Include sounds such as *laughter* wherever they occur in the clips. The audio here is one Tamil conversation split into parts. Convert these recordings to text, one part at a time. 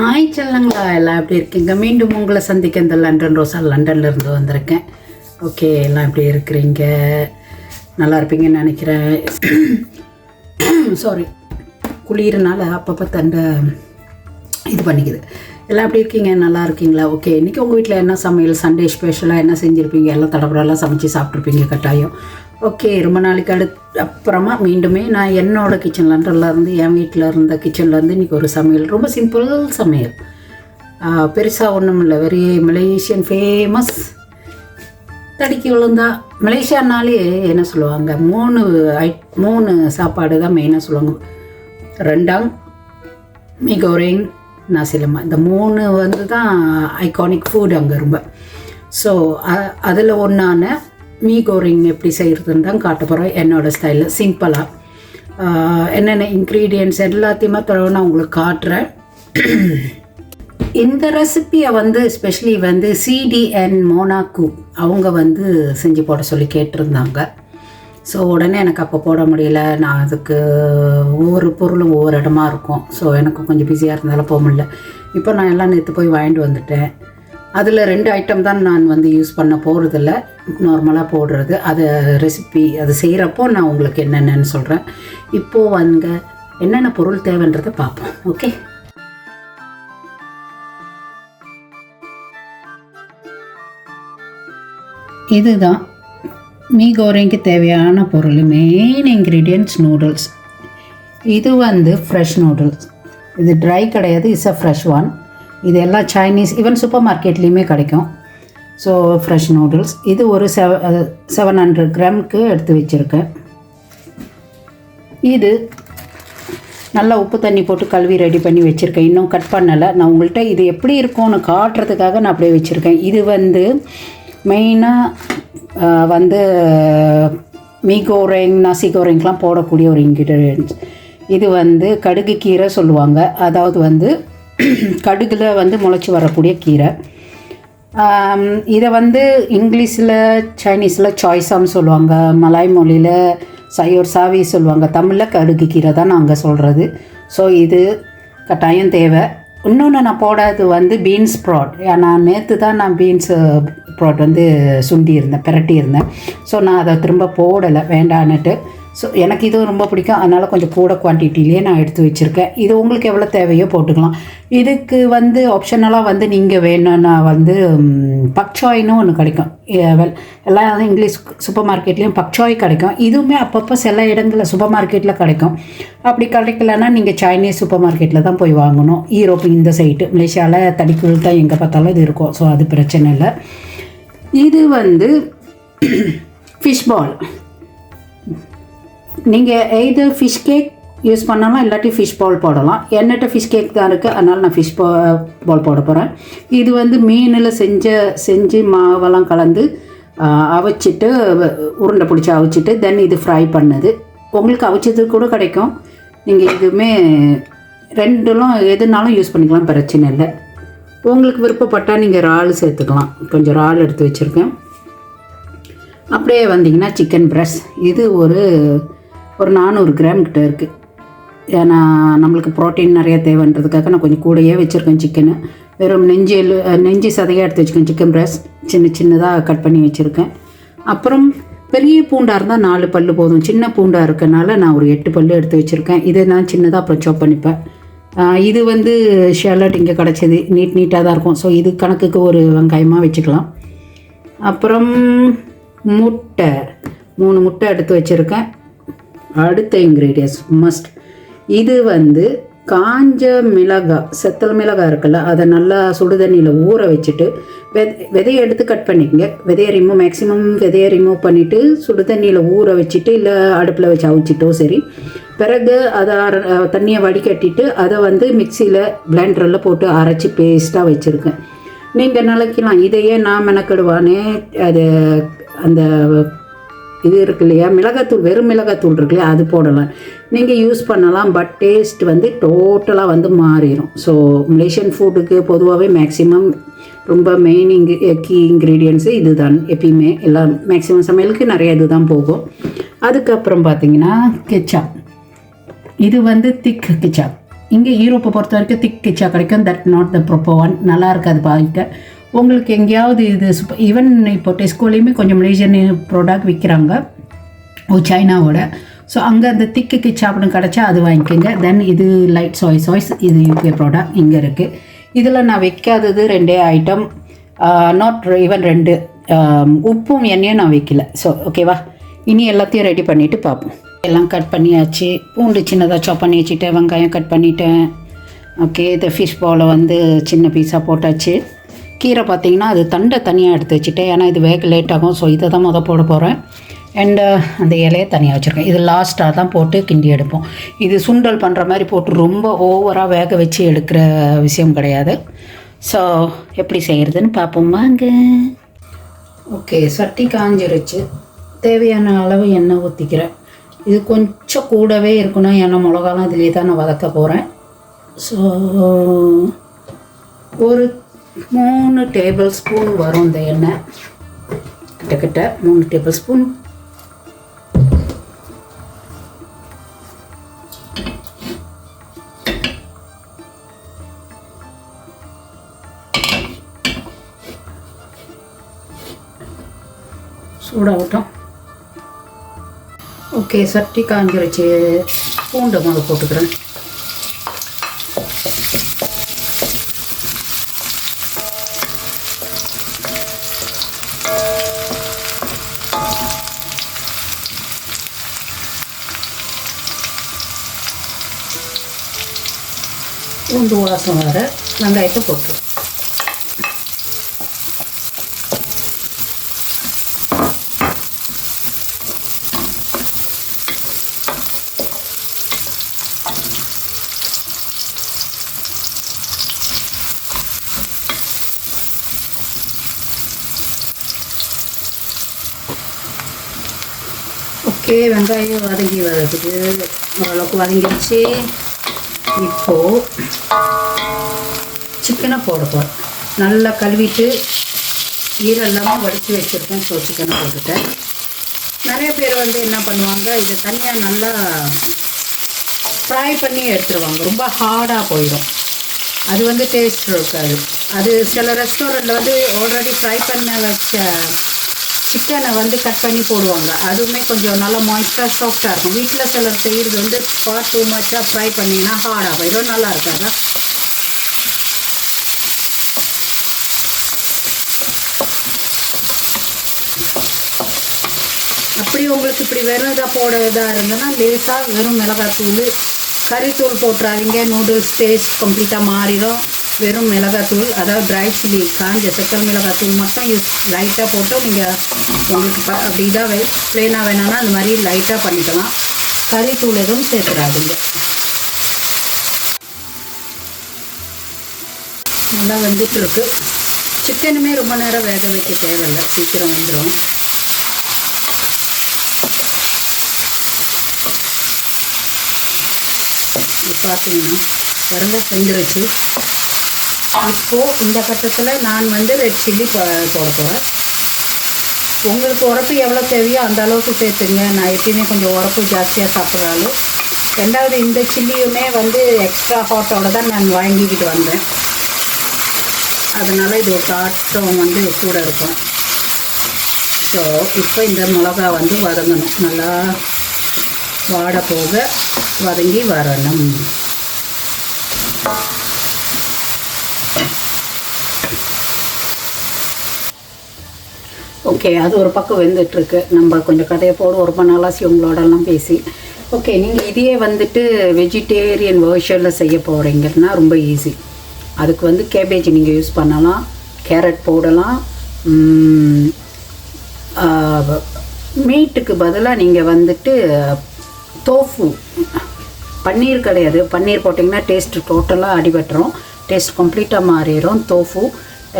ஆய் செல்லங்களா எல்லாம் எப்படி இருக்கீங்க? மீண்டும் உங்களை சந்திக்க இந்த லண்டன் ரோசா லண்டன்ல இருந்து வந்திருக்கேன். ஓகே எல்லாம் எப்படி இருக்கிறீங்க? நல்லா இருப்பீங்கன்னு நினைக்கிறேன். *clears throat* சாரி குளிர்னால அப்பப்போ தண்டை இது பண்ணிக்குது. எல்லாம் எப்படி இருக்கீங்க? நல்லா இருக்கீங்களா? ஓகே இன்றைக்கி உங்கள் வீட்டில் என்ன சமையல்? சண்டே ஸ்பெஷலாக என்ன செஞ்சுருப்பீங்க? எல்லாம் தடபடெல்லாம் சமைச்சு சாப்பிட்ருப்பீங்க கட்டாயம். ஓகே ரொம்ப நாளைக்கு அடுத்து அப்புறமா மீண்டுமே நான் என்னோட கிச்சன் இருந்து என் வீட்டில் இருந்த கிச்சன்லேருந்து இன்றைக்கி ஒரு சமையல். ரொம்ப சிம்பிள் சமையல். பெருசாக ஒன்றும் இல்லை. வெரி மலேசியன் ஃபேமஸ் தடிக்கி விழுந்தா. மலேசியானாலே என்ன சொல்லுவாங்க? மூணு ஐ மூணு சாப்பாடு தான் மெயினாக சொல்லுவாங்க. ரெண்டாங் மீ கோரிங் நாசிலமா இந்த மூணு வந்து தான் ஐகானிக் ஃபுட் அங்கே ரொம்ப. ஸோ அதில் ஒன்றான மீ கோரிங் எப்படி செய்கிறதுன்னு தான் காட்ட போகிறோம் என்னோடய ஸ்டைலில் சிம்பிளாக என்னென்ன இன்க்ரீடியன்ட்ஸ் எல்லாத்தையுமே தடவை நான் உங்களுக்கு காட்டுறேன். இந்த ரெசிப்பியை வந்து ஸ்பெஷலி வந்து சிடிஎன் மோனாக்கு அவங்க வந்து செஞ்சு போட சொல்லி கேட்டிருந்தாங்க. ஸோ உடனே எனக்கு அப்போ போட முடியல. நான் அதுக்கு ஒவ்வொரு பொருளும் ஒவ்வொரு இடமா இருக்கும். ஸோ எனக்கு கொஞ்சம் பிஸியாக இருந்தாலும் போக முடியல. இப்போ நான் எல்லாம் நேற்று போய் வாங்கிட்டு வந்துட்டேன். அதில் ரெண்டு ஐட்டம் தான் நான் வந்து யூஸ் பண்ண போகிறதில்ல நார்மலாக போடுறது. அதை ரெசிபி அது செய்கிறப்போ நான் உங்களுக்கு என்னென்னு சொல்கிறேன் இப்போது வந்து என்னென்ன பொருள் தேவைன்றதை பார்ப்போம். ஓகே இதுதான் மீ கோரைக்கு தேவையான பொருள். மெயின் இன்க்ரீடியன்ட்ஸ் நூடுல்ஸ் இது வந்து ஃப்ரெஷ் நூடுல்ஸ் இது ட்ரை கிடையாது இஸ் அ ஃப்ரெஷ் ஒன் இது எல்லாம் சைனீஸ் ஈவன் சூப்பர் மார்க்கெட்லேயுமே கிடைக்கும். ஸோ ஃப்ரெஷ் நூடுல்ஸ் இது ஒரு செவ செவன் ஹண்ட்ரட் கிராமுக்கு எடுத்து வச்சுருக்கேன். இது நல்லா உப்பு தண்ணி போட்டு கழுவி ரெடி பண்ணி வச்சுருக்கேன். இன்னும் கட் பண்ணலை. நான் உங்கள்கிட்ட இது எப்படி இருக்கும்னு காட்டுறதுக்காக நான் அப்படியே வச்சுருக்கேன். இது வந்து மெயினாக வந்து மீ கோரேங் நசி கோரேங்லாம் போடக்கூடிய ஒரு இன்க்ரீடியன்ஸ் இது வந்து கடுகு கீரை சொல்லுவாங்க. அதாவது வந்து *clears throat* கடுகில் வந்து முளைச்சி வரக்கூடிய கீரை. இதை வந்து இங்கிலீஷில் சைனீஸில் சாய்ஸான்னு சொல்லுவாங்க. மலாய் மொழியில் சையோர் சாவி சொல்லுவாங்க. தமிழில் கடுகு கீரை தான் நாங்கள் சொல்கிறது ஸோ இது கட்டாயம் தேவை. இன்னொன்று நான் போடாது வந்து பீன்ஸ் ப்ராட் நான் நேற்று தான் நான் பீன்ஸ் ப்ராட் வந்து சுண்டி இருந்தேன் பிரட்டி இருந்தேன் ஸோ நான் அதை திரும்ப போடலை வேண்டான்னுட்டு. ஸோ எனக்கு இதுவும் ரொம்ப பிடிக்கும். அதனால் கொஞ்சம் கூட குவான்டிட்டிலேயே நான் எடுத்து வச்சுருக்கேன். இது உங்களுக்கு எவ்வளோ தேவையோ போட்டுக்கலாம். இதுக்கு வந்து ஆப்ஷனலாக வந்து நீங்கள் வேணும்னா வந்து பக்சாயின்னு ஒன்று கிடைக்கும். வெல் எல்லாம் இங்கிலீஷ் சூப்பர் மார்க்கெட்லேயும் பக்சாய் கிடைக்கும். இதுவுமே அப்பப்போ சில இடங்களில் சூப்பர் மார்க்கெட்டில் கிடைக்கும். அப்படி கிடைக்கலன்னா நீங்கள் சைனீஸ் சூப்பர் மார்க்கெட்டில் தான் போய் வாங்கணும். ஈரோப்பு இந்த சைட்டு மலேசியாவில் தடிக்குள் தான் எங்கே பார்த்தாலும் இது இருக்கும். ஸோ அது பிரச்சனை இல்லை. இது வந்து *clears throat* ஃபிஷ் பால் நீங்கள் எய்து ஃபிஷ் கேக் யூஸ் பண்ணலாம் இல்லாட்டி ஃபிஷ் பால் போடலாம். என்னட்ட ஃபிஷ் கேக் தான் இருக்குது அதனால் நான் ஃபிஷ் பால் போட போகிறேன் இது வந்து மீனில் செஞ்ச செஞ்சு மாவெல்லாம் கலந்து அவிச்சிட்டு உருண்டை பிடிச்சி அவிச்சிட்டு தென் இது ஃப்ரை பண்ணது. உங்களுக்கு அவிச்சது கூட கிடைக்கும். நீங்கள் எதுவுமே ரெண்டுலும் எதுனாலும் யூஸ் பண்ணிக்கலாம். பிரச்சனை இல்லை. உங்களுக்கு விருப்பப்பட்டால் நீங்கள் இறால் சேர்த்துக்கலாம். கொஞ்சம் இறால் எடுத்து வச்சுருக்கேன். அப்படியே வந்தீங்கன்னா சிக்கன் பிரஸ் இது ஒரு ஒரு நானூறு கிராம் கிட்ட இருக்குது ஏன்னா நம்மளுக்கு ப்ரோட்டீன் நிறைய தேவைன்றதுக்காக நான் கொஞ்சம் கூடையே வச்சுருக்கேன் சிக்கனு வெறும் நெஞ்சு எலு நெஞ்சு சதையாக எடுத்து வச்சுக்கேன் சிக்கன் பிரஸ் சின்ன சின்னதாக கட் பண்ணி வச்சுருக்கேன். அப்புறம் பெரிய பூண்டாக இருந்தால் நாலு பல் போதும். சின்ன பூண்டாக இருக்கனால நான் ஒரு எட்டு பல் எடுத்து வச்சுருக்கேன். இதை நான் சின்னதாக அப்புறம் சாப் பண்ணிப்பேன். இது வந்து ஷேலட் இங்கே கிடச்சிது. நீட் நீட்டாக தான் இருக்கும். ஸோ இது கணக்குக்கு ஒரு வெங்காயமாக வச்சுக்கலாம். அப்புறம் முட்டை. மூணு முட்டை எடுத்து வச்சுருக்கேன். அடுத்த இன்க்ரீடியன்ஸ் மஸ்ட் இது வந்து காஞ்ச மிளகாய் செத்தல் மிளகாய் இருக்குல்ல அதை நல்லா சுடு தண்ணியில் ஊற வச்சுட்டு வெ விதையை எடுத்து கட் பண்ணிக்கங்க. விதையை ரிமூவ் மேக்ஸிமம் விதையை ரிமூவ் பண்ணிவிட்டு சுடு தண்ணியில் ஊற வச்சுட்டு இல்லை அடுப்பில் வச்சு அவிச்சிட்டோ சரி பிறகு அதை தண்ணியை வடிகட்டிட்டு அதை வந்து மிக்சியில் பிளெண்டரில் போட்டு அரைச்சி பேஸ்ட்டாக வச்சுருக்கேன் நீங்கள் நினைக்கலாம் இதையே நான் மெனக்கெடுவானே அது அந்த இது இருக்கு இல்லையா? மிளகாத்தூள் வெறும் மிளகாத்தூள் இருக்கு இல்லையா? அது போடலாம். நீங்கள் யூஸ் பண்ணலாம் பட் டேஸ்ட் வந்து டோட்டலாக வந்து மாறிடும் ஸோ மலேசியன் ஃபுட்டுக்கு பொதுவாகவே மேக்ஸிமம் ரொம்ப மெயின் இங்கு கீ இன்க்ரீடியன்ஸு இது தான் எப்பயுமே எல்லாம் மேக்ஸிமம் சமையலுக்கு நிறைய இது தான் போகும். அதுக்கப்புறம் பார்த்தீங்கன்னா கெச்சாப் இது வந்து திக் கிச்சாப் இங்கே யூரோப்பை பொறுத்த வரைக்கும் திக் கிச்சா கிடைக்கும். That not the proper one நல்லா இருக்காது பார்க்க உங்களுக்கு எங்கேயாவது இது ஈவன் இப்போ டெஸ்கோலையுமே கொஞ்சம் மலேசியன் ப்ராடக்ட் விற்கிறாங்க ஓ சைனாவோட ஸோ அங்கே அந்த திக்கு கிச்சாப்னு கிடச்சா அது வாங்கிக்கோங்க. தென் இது லைட் சாய் சாய்ஸ் இது யூகே ப்ராடக்ட் இங்கே இருக்குது இதில் நான் வைக்காதது ரெண்டே ஐட்டம் நாட் ஈவன் ரெண்டு. உப்பும் எண்ணெயும் நான் வைக்கல. ஸோ ஓகேவா இனி எல்லாத்தையும் ரெடி பண்ணிவிட்டு பார்ப்போம். எல்லாம் கட் பண்ணியாச்சு. பூண்டு சின்னதாக சாப் பண்ணி வச்சுட்டேன். வெங்காயம் கட் பண்ணிட்டேன். ஓகே இந்த ஃபிஷ் பாலை வந்து சின்ன பீஸாக போட்டாச்சு. கீரை பார்த்தீங்கன்னா அது தண்டை தனியாக எடுத்து வச்சுட்டேன். ஏன்னா இது வேக லேட் ஆகும். ஸோ இதை தான் முதல் போட போகிறேன் அண்டு uh, அந்த இலையை தனியாக வச்சுருக்கேன். இது லாஸ்ட்டாக தான் போட்டு கிண்டி எடுப்போம். இது சுண்டல் பண்ணுற மாதிரி போட்டு ரொம்ப ஓவராக வேக வச்சு எடுக்கிற விஷயம் கிடையாது. ஸோ எப்படி செய்கிறதுன்னு பார்ப்போம். வாங்க. ஓகே சட்டி காஞ்சிருச்சு. தேவையான அளவு எண்ணெய் ஊற்றிக்கிறேன் இது கொஞ்சம் கூடவே இருக்கணும். ஏன்னா மிளகாலாம் இதிலே தான் நான் வதக்க போகிறேன் ஸோ ஒரு மூணு டேபிள் ஸ்பூன் வரும் இந்த எண்ணெய். கிட்டக்கிட்ட மூணு டேபிள் ஸ்பூன் சூடாகட்டும். ஓகே சட்டி காஞ்சிருச்சு. பூண்டு முதல் போட்டுக்கிறேன். பூண்டு வாசம் வர வெங்காயத்தை போட்டு. ஓகே வெங்காயம் வதங்கி வரதுக்கு ஓரளவுக்கு வதங்கிடுச்சு. இப்போது சிக்கனை போட போகிறேன் நல்லா கழுவிட்டு ஈரெல்லாமல் வடித்து வச்சுருக்கேன். ஸோ சிக்கனை போட்டுட்டேன். நிறைய பேர் வந்து என்ன பண்ணுவாங்க இதை தனியாக நல்லா ஃப்ரை பண்ணி எடுத்துருவாங்க. ரொம்ப ஹார்டாக போயிடும். அது வந்து டேஸ்ட் இருக்காது. அது சில ரெஸ்டாரண்ட்டில் வந்து ஆல்ரெடி ஃப்ரை பண்ண வச்ச சிக்கனை வந்து கட் பண்ணி போடுவாங்க. அதுவுமே கொஞ்சம் நல்லா மாய்ஸ்டாக சாஃப்டாக இருக்கும். வீட்டில் சிலர் செய்கிறது வந்து ஃபார் டூ மச்சாக ஃப்ரை பண்ணிங்கன்னா ஹார்டாகும் இதுவும் நல்லா இருக்காது அப்படி உங்களுக்கு இப்படி வெறும் இதாக போட இதாக இருந்ததுன்னா லேசாக வெறும் மிளகாத்தூள் கறித்தூள் போட்டுறாதீங்க. நூடுல்ஸ் டேஸ்ட் கம்ப்ளீட்டாக மாறிடும். வெறும் மிளகாத்தூள் அதாவது ட்ரை சில்லி காஞ்ச செக்கல் மிளகாத்தூள் மட்டும் யூஸ் லைட்டாக போட்டு நீங்கள் உங்களுக்கு ப அப்படி இதாக வே ப்ளேனாக வேணாம்னா அந்த மாதிரி லைட்டாக பண்ணிக்கலாம். கறித்தூள் எதுவும் சேர்த்துடாதீங்க நல்லா வந்துட்டு இருக்கு சிக்கனுமே ரொம்ப நேரம் வேக வைக்க தேவையில்லை. சீக்கிரம் வந்துடும் இது பார்த்தீங்கன்னா பாருங்க செஞ்சிருச்சு. இப்போது இந்த கட்டத்தில் நான் வந்து ரெட் சில்லி போட போகிறேன் உங்களுக்கு உரப்பு எவ்வளோ தேவையோ அந்த அளவுக்கு சேர்த்துங்க. நான் எப்பயுமே கொஞ்சம் உரப்பு ஜாஸ்தியாக சாப்பிட்றாலும் ரெண்டாவது இந்த சில்லியுமே வந்து எக்ஸ்ட்ரா ஹாட்டோட தான் நான் வாங்கிக்கிட்டு வந்தேன். அதனால் இது ஒரு காட்டம் வந்து கூட இருக்கும். ஸோ இப்போ இந்த மிளகா வந்து வதங்கணும். நல்லா வாட போக வதங்கி வரணும். ஓகே அது ஒரு பக்கம் வெந்துட்டுருக்கு. நம்ம கொஞ்சம் கதையை போடுவோம் ரொம்ப நாளாச்சு உங்களோடலாம் பேசி. ஓகே நீங்கள் இதையே வந்துட்டு வெஜிடேரியன் வேர்ஷனில் செய்ய போகிறீங்கன்னா ரொம்ப ஈஸி அதுக்கு வந்து கேபேஜ் நீங்கள் யூஸ் பண்ணலாம் கேரட் போடலாம் மீட்டுக்கு பதிலாக நீங்கள் வந்துட்டு தோஃபு பன்னீர் கிடையாது. பன்னீர் போட்டிங்கன்னா டேஸ்ட்டு டோட்டலாக அடிபட்டுரும். டேஸ்ட் கம்ப்ளீட்டாக மாறிடும் தோஃபு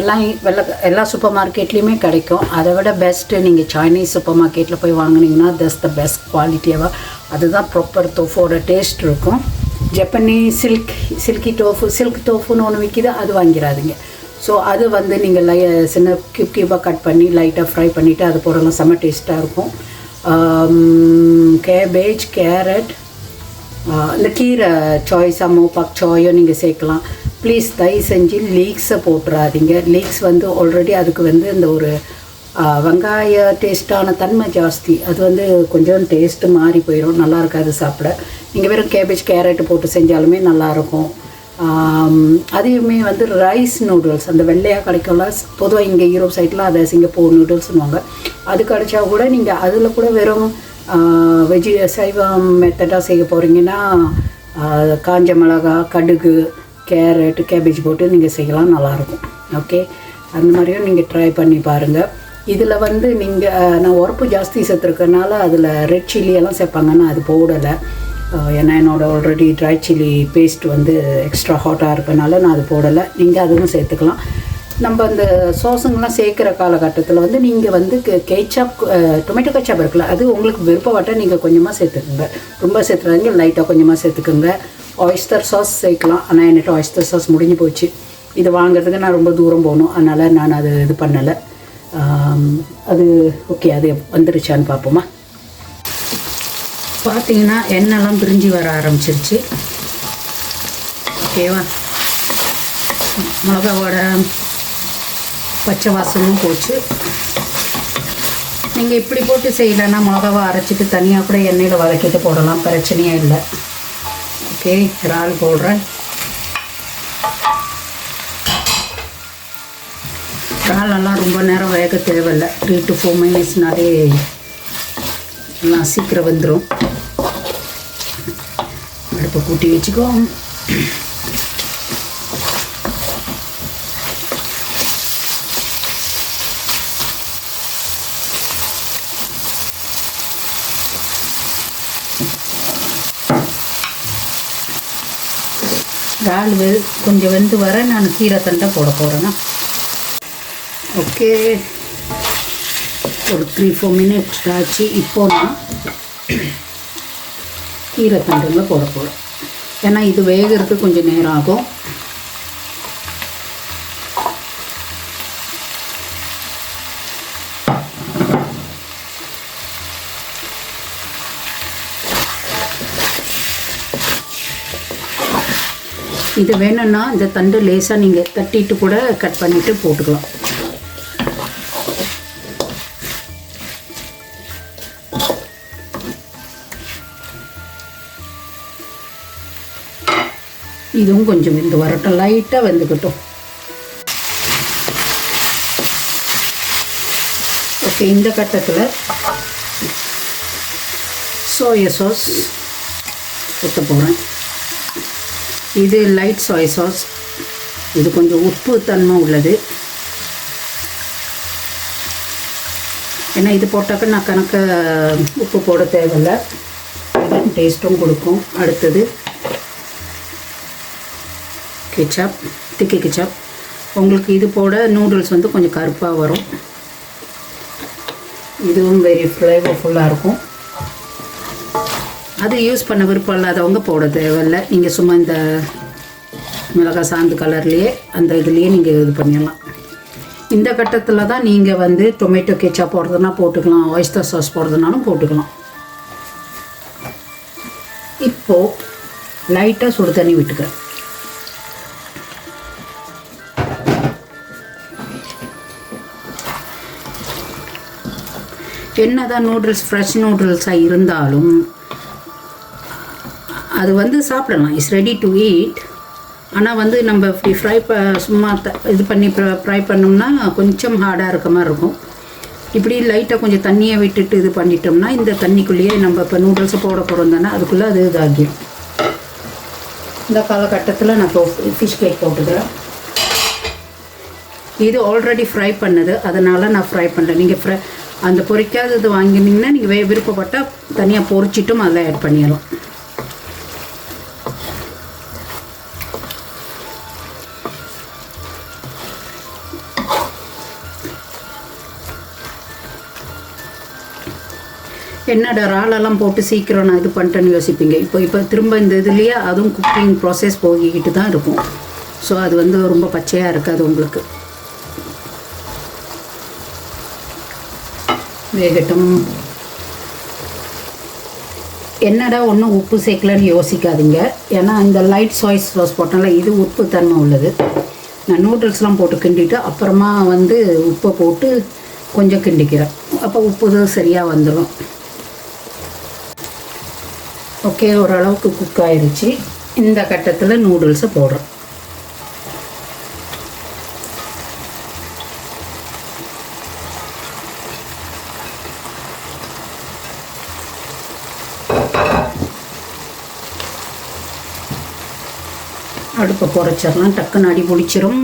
எல்லாம் வெள்ள எல்லா சூப்பர் மார்க்கெட்லேயுமே கிடைக்கும். அதை விட பெஸ்ட்டு நீங்கள் சைனீஸ் சூப்பர் மார்க்கெட்டில் போய் வாங்கினீங்கன்னா தஸ் த பெஸ்ட் குவாலிட்டியாக அதுதான் ப்ராப்பர் தோஃபோட டேஸ்ட் இருக்கும். Japanese silk silky tofu silk டோஃபுன்னு ஒன்று விற்கிது அது வாங்கிடாதீங்க ஸோ அது வந்து நீங்கள் லை சின்ன கியூப் கியூபாக கட் பண்ணி லைட்டாக ஃப்ரை பண்ணிவிட்டு அது போடலாம் செம்ம டேஸ்ட்டாக இருக்கும். கேபேஜ் கேரட் இந்த கீரை சாய்ஸாமோ பக் சாயோ நீங்கள் சேர்க்கலாம். ப்ளீஸ் தயவு செஞ்சு லீக்ஸை போட்டுறாதீங்க. லீக்ஸ் வந்து ஆல்ரெடி அதுக்கு வந்து இந்த ஒரு வெங்காய டேஸ்ட்டான தன்மை ஜாஸ்தி. அது வந்து கொஞ்சம் டேஸ்ட்டு மாறி போயிடும் நல்லா இருக்காது சாப்பிட. நீங்கள் வெறும் கேபேஜ் கேரட் போட்டு செஞ்சாலுமே நல்லாயிருக்கும் அதையுமே வந்து ரைஸ் நூடுல்ஸ் அந்த வெள்ளையாக கிடைக்கும்ல பொதுவாக இங்கே யூரோப் சைட்டில் அதை சிங்கப்பூர் நூடுல்ஸ்னுவாங்க அது கிடைச்சா கூட நீங்கள் அதில் கூட வெறும் வெஜி சைவம் மெத்தடாக செய்ய போகிறீங்கன்னா காஞ்ச மிளகா கடுகு கேரட் கேபேஜ் போட்டு நீங்கள் செய்யலாம் நல்லாயிருக்கும். ஓகே? அந்த மாதிரியும் நீங்கள் ட்ரை பண்ணி பாருங்கள் இதில் வந்து நீங்கள் நான் உரப்பு ஜாஸ்தி சேர்த்துருக்கனால அதில் ரெட் சில்லி எல்லாம் சேர்ப்பாங்க. நான் அது போடலை. ஏன்னா என்னோட ஆல்ரெடி ட்ரை சில்லி பேஸ்ட் வந்து எக்ஸ்ட்ரா ஹாட்டாக இருக்கனால நான் அது போடலை. நீங்கள் அதுவும் சேர்த்துக்கலாம். நம்ம அந்த சோஸுங்கெல்லாம் சேர்க்குற காலகட்டத்தில் வந்து நீங்கள் வந்து கெச்சாப் டொமேட்டோ கெச்சாப் இருக்குல்ல அது உங்களுக்கு விருப்பப்பட்ட நீங்கள் கொஞ்சமாக சேர்த்துக்குங்க. ரொம்ப சேர்த்துறாங்க லைட்டாக கொஞ்சமாக சேர்த்துக்குங்க. ஆயிஸ்டர் சாஸ் சேர்க்கலாம். ஆனால் என்கிட்ட ஆயிஸ்டர் சாஸ் முடிஞ்சு போச்சு. இது வாங்குறதுக்கு நான் ரொம்ப தூரம் போகணும். அதனால் நான் அது இது பண்ணலை. அது ஓகே அது வந்துருச்சான்னு பார்ப்போமா பார்த்தீங்கன்னா எண்ணெய்லாம் பிரிஞ்சு வர ஆரம்பிச்சிருச்சு. ஓகேவா? மிளகாவோட பச்சை வாசமும் போச்சு. நீங்கள் இப்படி போட்டு செய்யலைன்னா மிளகாவை அரைச்சிட்டு தனியாக கூட எண்ணெயில் வதக்கிட்டு போடலாம். பிரச்சனையே இல்லை. ஓகே இறால் போடுறேன். இறாலெல்லாம் ரொம்ப நேரம் வேக தேவையில்லை. த்ரீ டு ஃபோர் மினிட்ஸ்னாலே எல்லாம் சீக்கிரம் வந்துடும் அடுப்பை கூட்டி வச்சுக்கோ. தாள் வெ கொஞ்சம் வெந்து வர நான் கீரை தண்டை போட போகிறேன்னா ஓகே. ஒரு த்ரீ ஃபோர் மினிட்ஸ் ஆச்சு. இப்போ நான் கீரை தண்டுல போட போகிறேன் ஏன்னா இது வேகிறதுக்கு கொஞ்சம் நேரம் ஆகும். இது வேணும்னா இந்த தண்டு லேசாக நீங்கள் தட்டிட்டு கூட கட் பண்ணிவிட்டு போட்டுக்கலாம். இதுவும் கொஞ்சம் வெந்து வரட்டும் லைட்டாக வெந்துக்கட்டும். ஓகே இந்த கட்டத்தில் சோயா சாஸ் ஊற்ற போகிறேன் இது லைட் சாய் சாஸ் இது கொஞ்சம் உப்பு தன்மை உள்ளது. ஏன்னா இது போட்டாக்க நான் கணக்க உப்பு போட தேவையில்லை. டேஸ்ட்டும் கொடுக்கும். அடுத்தது கிச்சப் திக்கி கிச்சப் உங்களுக்கு இது போட நூடுல்ஸ் வந்து கொஞ்சம் கருப்பாக வரும். இதுவும் வெரி ஃப்ளேவர்ஃபுல்லாக இருக்கும். அது யூஸ் பண்ண விருப்பம் இல்லாதவங்க போட தேவையில்லை. நீங்கள் சும்மா இந்த மிளகாய் சாந்து கலர்லேயே அந்த இதுலேயே நீங்கள் இது பண்ணிடலாம். இந்த கட்டத்தில் தான் நீங்கள் வந்து டொமேட்டோ கெச்சாப் போடுறதுனா போட்டுக்கலாம். ஒய்ஸ்டர் சாஸ் போடுறதுனாலும் போட்டுக்கலாம். இப்போது லைட்டாக சுடு தண்ணி விட்டுக்கிறேன் என்னதான் நூடுல்ஸ் ஃப்ரெஷ் நூடுல்ஸாக இருந்தாலும் அது வந்து சாப்பிடலாம். இட்ஸ் ரெடி டு ஈட் ஆனால் வந்து நம்ம இப்படி ஃப்ரை ப சும்மா த இது பண்ணி ஃப்ரை பண்ணோம்னா கொஞ்சம் ஹார்டாக இருக்க மாதிரி இருக்கும். இப்படி லைட்டாக கொஞ்சம் தண்ணியை விட்டுட்டு இது பண்ணிட்டோம்னா இந்த தண்ணிக்குள்ளேயே நம்ம இப்போ நூடுல்ஸை போட போகிறோம் தானே அதுக்குள்ளே அது இதாகிடும். இந்த காலகட்டத்தில் நான் இப்போ ஃபிஷ் கேக் போட்டுக்கிறேன். இது ஆல்ரெடி ஃப்ரை பண்ணது. அதனால் நான் ஃப்ரை பண்ணுறேன் நீங்கள் ஃப்ரை அந்த பொரிக்காதது வாங்கினீங்கன்னா நீங்கள் வே விருப்பப்பட்டால் தனியாக பொரிச்சிட்டும் அதில் ஆட் பண்ணிடலாம். என்னடா இறாலெல்லாம் போட்டு சீக்கிரம் நான் இது பண்ணிட்டேன்னு யோசிப்பீங்க. இப்போ இப்போ திரும்ப இந்த இதுலேயே அதுவும் குக்கிங் ப்ராசஸ் போகிக்கிட்டு தான் இருக்கும். ஸோ அது வந்து ரொம்ப பச்சையாக இருக்காது உங்களுக்கு. வேகட்டும். என்னடா ஒன்றும் உப்பு சேர்க்கலன்னு யோசிக்காதீங்க. ஏன்னா இந்த லைட் சாய்ஸ் சாஸ் போட்டனால இது உப்பு தன்மை உள்ளது. நான் நூடுல்ஸ்லாம் போட்டு கிண்டிட்டு அப்புறமா வந்து உப்பை போட்டு கொஞ்சம் கிண்டிக்கிறேன். அப்போ உப்பு தான் சரியாக வந்துடும் ஓகே ஓரளவுக்கு குக் ஆயிடுச்சு இந்த கட்டத்தில் நூடுல்ஸை போடுறோம். அடுப்பை குறைச்சிடலாம் டக்குன்னு அடி பிடிச்சிரும்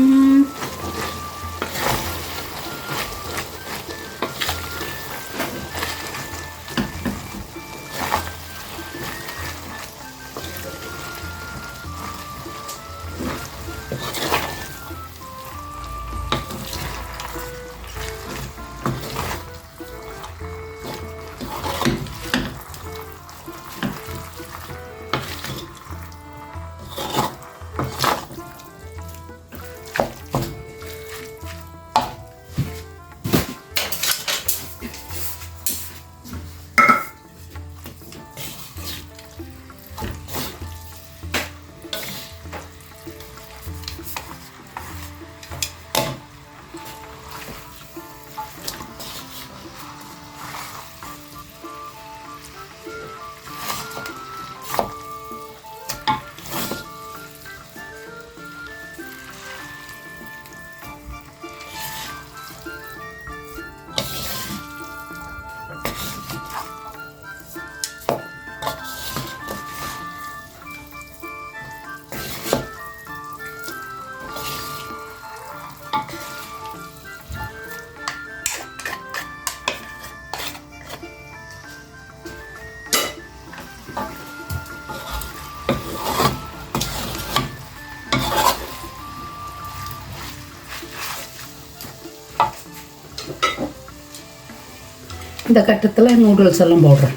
இந்த கட்டத்தில் நூடுல்ஸ் எல்லாம் போடுறேன்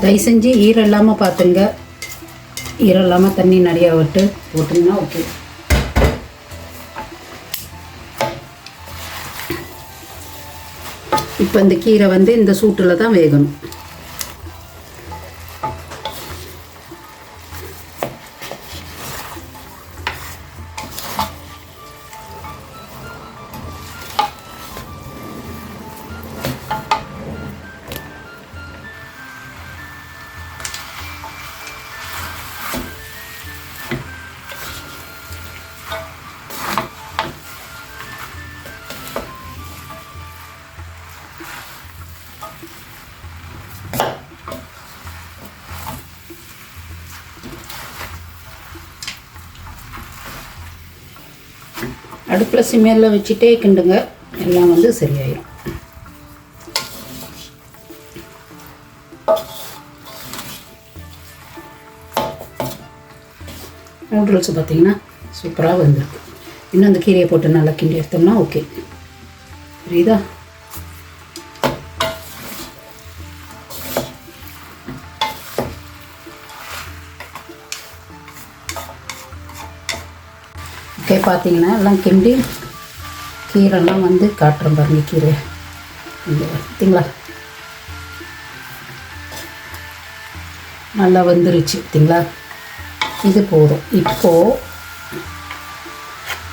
தயவு செஞ்சு ஈரம் இல்லாமல் பார்த்துங்க. ஈரம் இல்லாமல் தண்ணி நிறையா விட்டு போட்டிங்கன்னா ஓகே இப்போ இந்த கீரை வந்து இந்த சூட்டில் தான் வேகணும். அடுப்பில் சிம்மில் வச்சுட்டே கிண்டுங்க. எல்லாம் வந்து சரியாயிடும் நூடுல்ஸ் பார்த்தீங்கன்னா சூப்பராக வந்திருக்கு. இன்னும் அந்த கீரையை போட்டு நல்லா கிண்டி எடுத்தோம்னா ஓகே புரியுதா? இப்போ பார்த்தீங்கன்னா எல்லாம் கிண்டி கீரைலாம் வந்து காட்டுறேன் பாருங்க கீரை. இங்கே பார்த்தீங்களா? நல்லா வந்துருச்சு பார்த்தீங்களா? இது போதும். இப்போது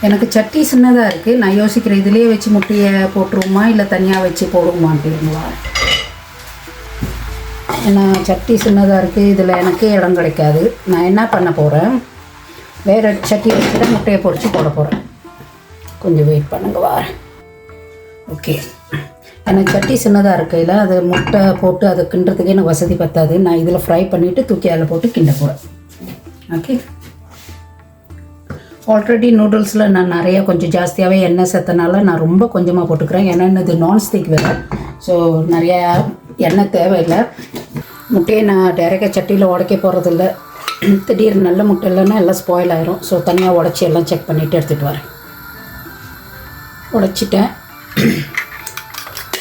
எனக்கு சட்டி சின்னதாக இருக்குது நான் யோசிக்கிறேன் இதுலேயே வச்சு முட்டையை போட்டுருவோமா இல்லை தனியாக வச்சு போடுவோமான்ட்டுங்களா ஏன்னா சட்டி சின்னதாக இருக்குது இதில் எனக்கு இடம் கிடைக்காது. நான் என்ன பண்ண போகிறேன் வேறு சட்டி வச்சுட்டு முட்டையை பொறிச்சு போட போகிறேன் கொஞ்சம் வெயிட் பண்ணுங்க வா ஓகே எனக்கு சட்டி சின்னதாக இருக்கையில் அது முட்டை போட்டு அதை கிண்டுறதுக்கு எனக்கு வசதி பத்தாது. நான் இதில் ஃப்ரை பண்ணிவிட்டு தூக்கி அதில் போட்டு கிண்ட போகிறேன் ஓகே ஆல்ரெடி நூடுல்ஸில் நான் நிறையா கொஞ்சம் ஜாஸ்தியாகவே எண்ணெய் சேர்த்தனால நான் ரொம்ப கொஞ்சமாக போட்டுக்கிறேன். ஏன்னா இது நான்ஸ்டிக் வேறு. ஸோ நிறையா எண்ணெய் தேவையில்லை. முட்டையை நான் டேரெக்டாக சட்டியில் உடைக்க போகிறதில்ல திடீர்னு நல்ல முட்டை இல்லைன்னா எல்லாம் ஸ்பாயில் ஆயிரும். ஸோ தனியாக உடச்சி எல்லாம் செக் பண்ணிவிட்டு எடுத்துகிட்டு வரேன். உடைச்சிட்டேன்.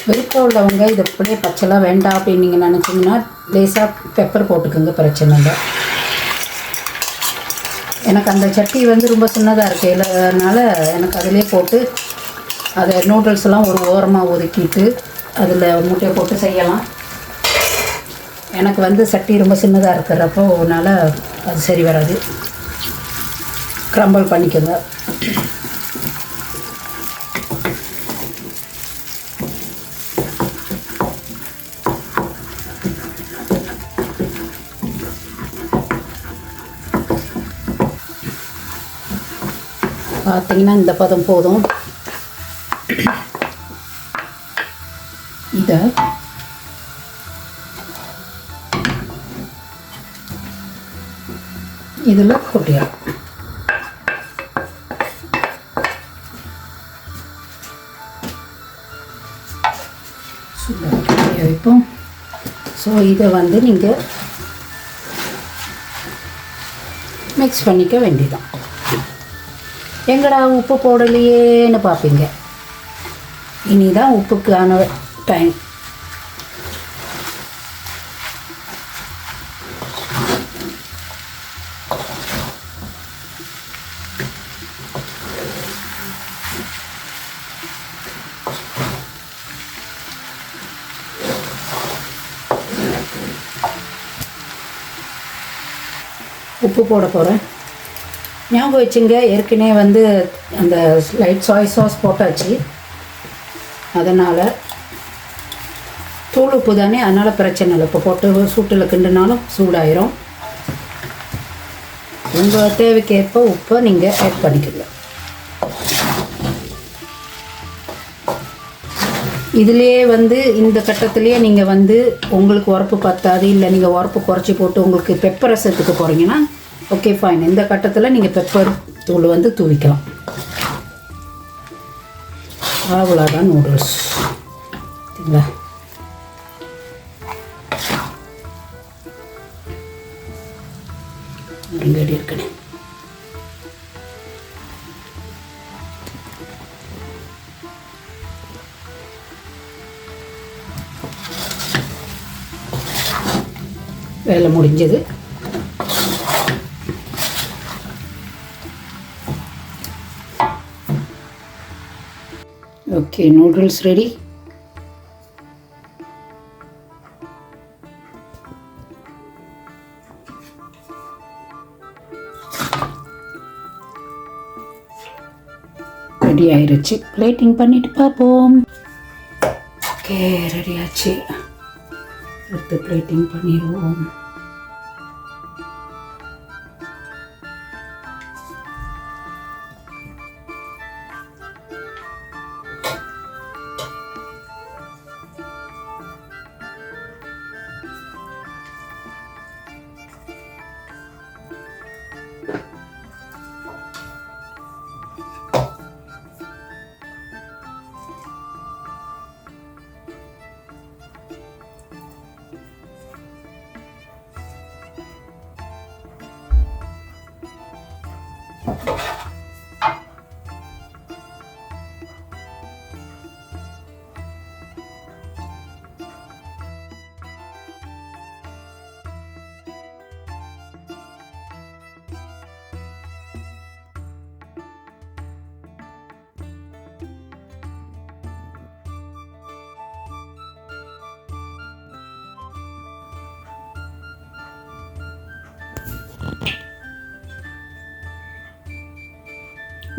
விருப்பம் உள்ளவங்க இது அப்படியே பச்சைலாம் வேண்டாம் அப்படின்னு நீங்கள் நினச்சிங்கன்னா லேசாக பெப்பர் போட்டுக்கோங்க பிரச்சனை இல்லை. எனக்கு அந்த சட்டி வந்து ரொம்ப சின்னதாக இருக்குது அதனால் எனக்கு அதிலே போட்டு அதை நூடுல்ஸ் எல்லாம் ஒரு ஓரமாக ஒதுக்கிட்டு அதில் முட்டையை போட்டு செய்யலாம். எனக்கு வந்து சட்டி ரொம்ப சின்னதாக இருக்கிறப்போ அதனால் அது சரி வராது. க்ரம்பிள் பண்ணிக்கோங்க. பார்த்தீங்கன்னா இந்த பதம் போதும். இதை இதில் கொட்டிடலாம் வைப்போம் ஸோ இதை வந்து நீங்கள் மிக்ஸ் பண்ணிக்க வேண்டியதான் எங்கடா உப்பு போடலையேன்னு பார்ப்பீங்க. இனிதான் உப்புக்கான டைம் உப்பு போட போகிறேன் ஞாபகம் வச்சுங்க ஏற்கனவே வந்து அந்த லைட் சாய் சாஸ் போட்டாச்சு. அதனால் தூள் உப்பு தானே அதனால் பிரச்சனை இல்லை. இப்போ போட்டு சூட்டில் கிண்டுனாலும் சூடாயிரும். உங்கள் தேவைக்கேற்ப உப்பை நீங்கள் ஆட் பண்ணிக்கலாம் இதுலேயே வந்து இந்த கட்டத்துலேயே நீங்கள் வந்து உங்களுக்கு உரப்பு பத்தாது இல்லை நீங்கள் உரப்பு குறைச்சி போட்டு உங்களுக்கு பெப்பர் ரசத்துக்கு போகிறீங்கன்னா ஓகே ஃபைன் இந்த கட்டத்தில் நீங்கள் பெப்பர் தூள் வந்து தூவிக்கலாம். அவ்வளோதான் நூடுல்ஸ் சரிங்களா? ரெடி இருக்கணும். வேலை முடிஞ்சது. ஓகே நூடுல்ஸ் ரெடி ரெடி ஆயிருச்சு. பிளேட்டிங் பண்ணிட்டு பார்ப்போம். ஓகே ரெடி ஆச்சு. எடுத்து பிளேட்டிங் பண்ணிடுவோம்.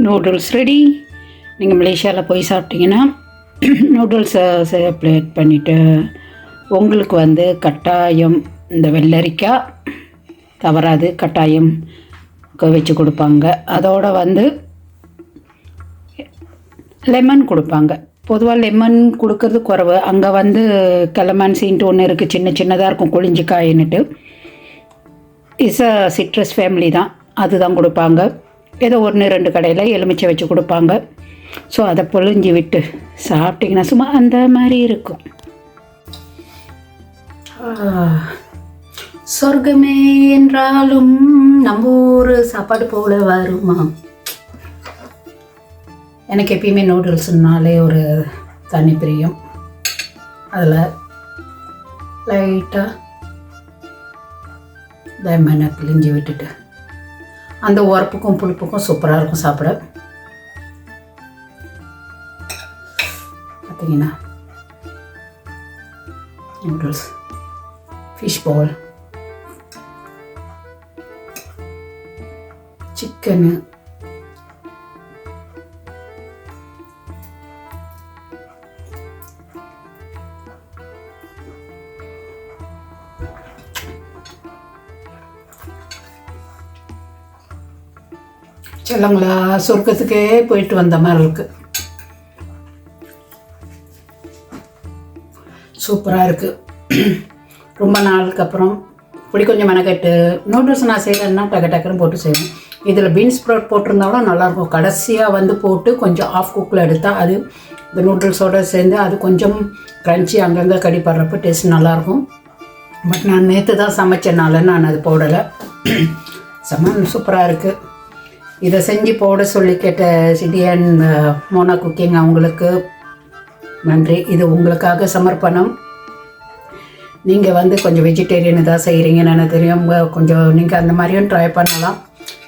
நூடுல்ஸ் ரெடி நீங்கள் மலேசியாவில் போய் சாப்பிட்டீங்கன்னா நூடுல்ஸை பிளேட் பண்ணிவிட்டு உங்களுக்கு வந்து கட்டாயம் இந்த வெள்ளரிக்காய் தவறாது கட்டாயம் வச்சு கொடுப்பாங்க. அதோட வந்து லெமன் கொடுப்பாங்க. பொதுவாக லெமன் கொடுக்கறது குறைவு. அங்கே வந்து கலமான்சின்ட்டு ஒன்று இருக்குது சின்ன சின்னதாக இருக்கும். கொழிஞ்சிக்காயின்னுட்டு. இஸ் அ சிட்ரஸ் ஃபேமிலி தான். அதுதான் கொடுப்பாங்க. ஏதோ ஒன்று ரெண்டு கடையில் எலுமிச்சை வச்சு கொடுப்பாங்க. ஸோ அதை பொழிஞ்சு விட்டு சாப்பிட்டிங்கன்னா சும்மா அந்த மாதிரி இருக்கும். சொர்க்கமே என்றாலும் நம்ம ஊர் சாப்பாடு போல வருமா? எனக்கு எப்பயுமே நூடுல்ஸ்னாலே ஒரு தனி பிரியம். அதில் லைட்டாக லெமனை பிழிஞ்சு விட்டுட்டு அந்த உரப்புக்கும் புளிப்புக்கும் சூப்பராக இருக்கும் சாப்பிட. பார்த்தீங்கன்னா நூடுல்ஸ் ஃபிஷ் பால் சிக்கனு செல்லங்களா சொர்க்கத்துக்கே போயிட்டு வந்த மாதிரி இருக்கு. சூப்பராக இருக்கு. ரொம்ப நாளுக்கு அப்புறம் இப்படி கொஞ்சம் மெனக்கெட்டு நூடுல்ஸ் நான் செய்கிறேன்னா டக்கு டக்குன்னு போட்டு செய்வேன். இதில் பீன்ஸ் ப்ராட் போட்டிருந்தாலும் நல்லாயிருக்கும் கடைசியாக வந்து போட்டு கொஞ்சம் ஆஃப் குக்கில் எடுத்தால் அது இந்த நூடுல்ஸோடு சேர்ந்து அது கொஞ்சம் க்ரன்ச்சி அங்கங்கே கடிப்படுறப்ப டேஸ்ட் நல்லாயிருக்கும் பட் நான் நேற்று தான் சமைச்சனால நான் அது போடலை. *clears throat* செம்ம சூப்பராக இருக்குது இதை செஞ்சு போட சொல்லி கேட்ட சிடியன் மோனா குக்கிங் அவங்களுக்கு நன்றி. இது உங்களுக்காக சமர்ப்பணம். நீங்கள் வந்து கொஞ்சம் வெஜிடேரியன் இதாக செய்கிறீங்கன்னு எனக்கு தெரியும். கொஞ்சம் நீங்கள் அந்த மாதிரியும் ட்ரை பண்ணலாம்.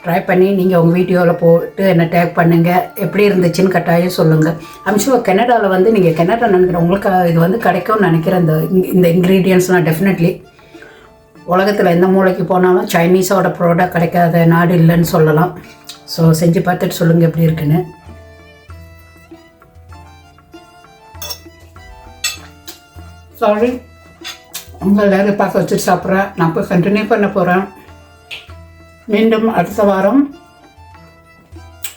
ட்ரை பண்ணி நீங்கள் உங்கள் வீடியோவில் போட்டு என்னை டேக் பண்ணுங்கள் எப்படி இருந்துச்சுன்னு கட்டாயம் சொல்லுங்கள் அம்சுவா கனடாவில் வந்து நீங்கள் கனடா நினைக்கிறேன். உங்களுக்கு இது வந்து கிடைக்கும்னு நினைக்கிறேன். இந்த இந்த இன்க்ரீடியன்ஸ்லாம் டெஃபினெட்லி உலகத்தில் எந்த மூலைக்கு போனாலும் சைனீஸோட ப்ராடக்ட் கிடைக்காத நாடு இல்லைன்னு சொல்லலாம். ஸோ செஞ்சு பார்த்துட்டு சொல்லுங்கள் எப்படி இருக்குன்னு. சாரி உங்கள் எல்லாரும் பார்க்க வச்சுட்டு சாப்பிட்றேன். நான் போய் கண்டினியூ பண்ண போகிறேன் மீண்டும் அடுத்த வாரம்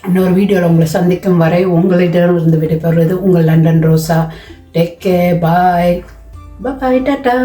இன்னொரு வீடியோவில் உங்களை சந்திக்கும் வரை உங்களிடம் இருந்து விடைபெறுவது உங்கள் London Rosa. Take care bye bye tata